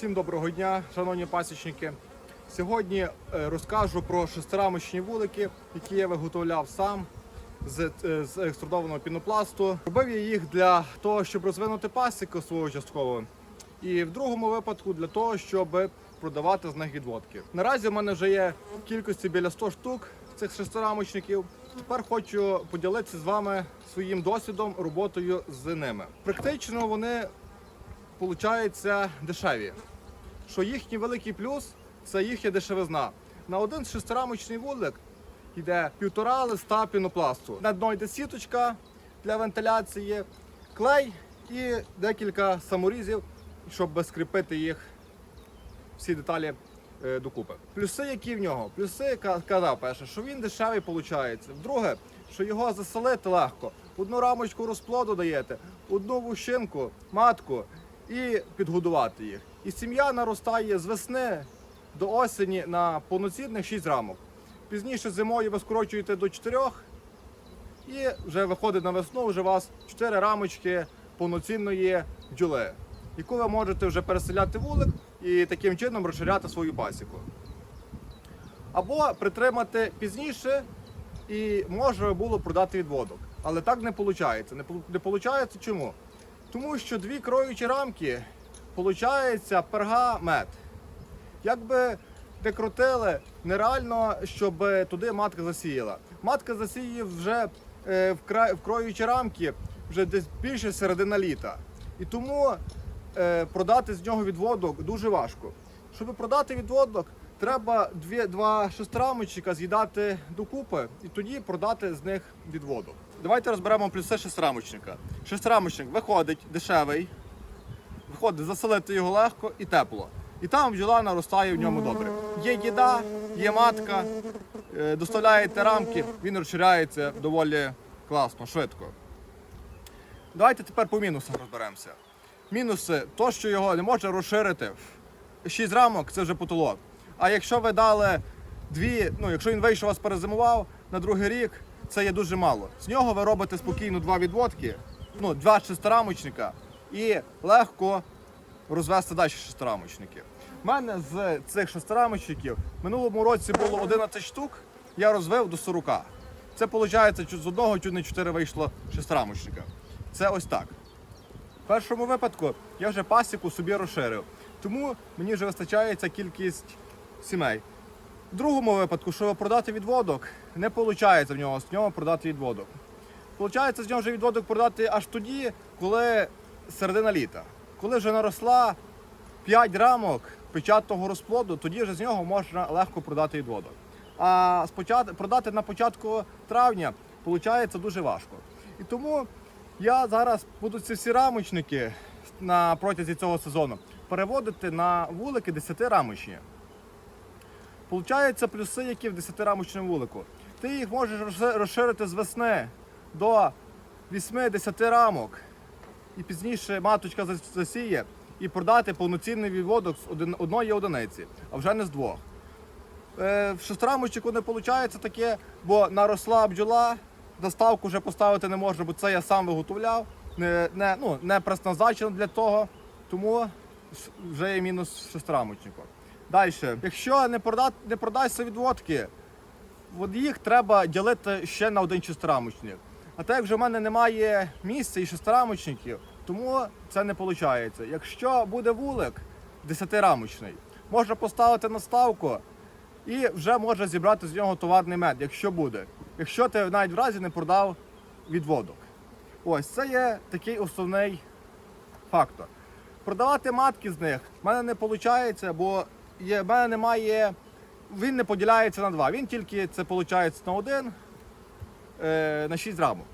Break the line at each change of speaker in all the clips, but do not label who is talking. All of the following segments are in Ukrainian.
Всім доброго дня, шановні пасічники. Сьогодні е, розкажу про шестирамочні вулики, які я виготовляв сам з, е, з екструдованого пінопласту. Робив я їх для того, щоб розвинути пасіку свого частково. І в другому випадку для того, щоб продавати з них відводки. Наразі в мене вже є в кількості біля 100 штук цих шестирамочників. Тепер хочу поділитися з вами своїм досвідом роботою з ними. Практично вони получаються дешеві. Що їхній великий плюс це їхня дешевизна. На один шестирамочний вулик йде півтора листа пінопласту. На дно йде сіточка для вентиляції, клей і декілька саморізів, щоб скріпити їх всі деталі е, докупи. Плюси, які в нього? Плюси ка- казав перше, що він дешевий виходить. Друге, що його заселити легко. Одну рамочку розплоду даєте, одну вущинку, матку і підгодувати їх. І сім'я наростає з весни до осені на повноцінних 6 рамок. Пізніше зимою ви скорочуєте до 4 і вже виходить на весну, вже у вас 4 рамочки повноцінної бджоли, яку ви можете вже переселяти вулик і таким чином розширяти свою пасіку. Або притримати пізніше і може було продати відводок. Але так не виходить. Не виходить чому? Тому що дві кроючі рамки виходить перга мед. Якби не крутили, нереально, щоб туди матка засіяла. Матка засіє вже е, в, кроючі рамки вже десь більше середина літа. І тому е, продати з нього відводок дуже важко. Щоб продати відводок, треба дві, два шестирамочника з'їдати докупи і тоді продати з них відводок. Давайте розберемо плюси шестирамочника. Шестирамочник виходить дешевий, виходить заселити його легко і тепло. І там бджола наростає в ньому добре. Є їда, є матка, е, доставляєте рамки, він розширяється доволі класно, швидко. Давайте тепер по мінусах розберемося. Мінуси то, що його не можна розширити. 6 рамок це вже потолок. А якщо ви дали дві, ну якщо він вийшов вас перезимував на другий рік, це є дуже мало. З нього ви робите спокійно два відводки, ну, два шестирамочника і легко розвести далі шестирамочники. У мене з цих шестирамочників минулому році було 11 штук, я розвив до 40. Це виходить, з одного чуть не 4 вийшло шестирамочника. Це ось так. В першому випадку я вже пасіку собі розширив, тому мені вже вистачає ця кількість сімей. В другому випадку, щоб продати відводок, не виходить в нього з нього продати відводок. Получається з нього вже відводок продати аж тоді, коли середина літа. Коли вже наросла 5 рамок печатного розплоду, тоді вже з нього можна легко продати відводок. А продати на початку травня виходить дуже важко. І тому я зараз буду ці всі рамочники на протязі цього сезону переводити на вулики 10 рамочні. Получаються плюси, які в 10-рамочному вулику. Ти їх можеш розширити з весни до 8-10 рамок. І пізніше маточка засіє і продати повноцінний відводок з одної одиниці, а вже не з двох. Е, в шестирамочку не виходить таке, бо наросла бджола, доставку вже поставити не можна, бо це я сам виготовляв. Не, не, ну, не предназначено для того, тому вже є мінус шестирамочнику. Далі, якщо не, продати, не продасться відводки, їх треба ділити ще на один шестирамочник. А так як вже в мене немає місця і шестирамочників, тому це не виходить. Якщо буде вулик 10-рамочний, можна поставити наставку і вже можна зібрати з нього товарний мед, якщо буде. Якщо ти навіть в разі не продав відводок. Ось це є такий основний фактор. Продавати матки з них в мене не виходить, бо є, в мене немає. Він не поділяється на два. Він тільки це виходить на один, е, на 6 рамок.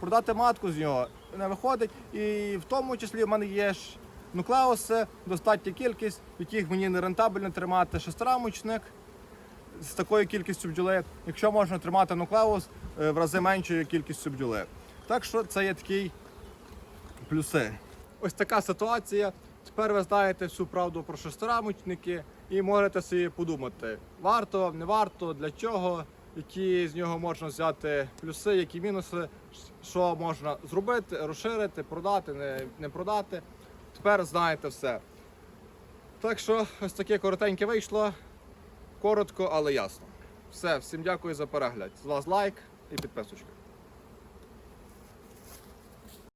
Продати матку з нього не виходить. І в тому числі в мене є ж нуклеуси, достатня кількість, яких мені не рентабельно тримати шестирамочник з такою кількістю бджоли, якщо можна тримати нуклеус е, в рази меншою кількістю бджоли. Так що це є такі плюси. Ось така ситуація. Тепер ви знаєте всю правду про шестирамочники і можете собі подумати, варто, не варто, для чого, які з нього можна взяти плюси, які мінуси, що можна зробити, розширити, продати, не, не продати. Тепер знаєте все. Так що ось таке коротеньке вийшло. Коротко, але ясно. Все, всім дякую за перегляд. З вас лайк і підписочка.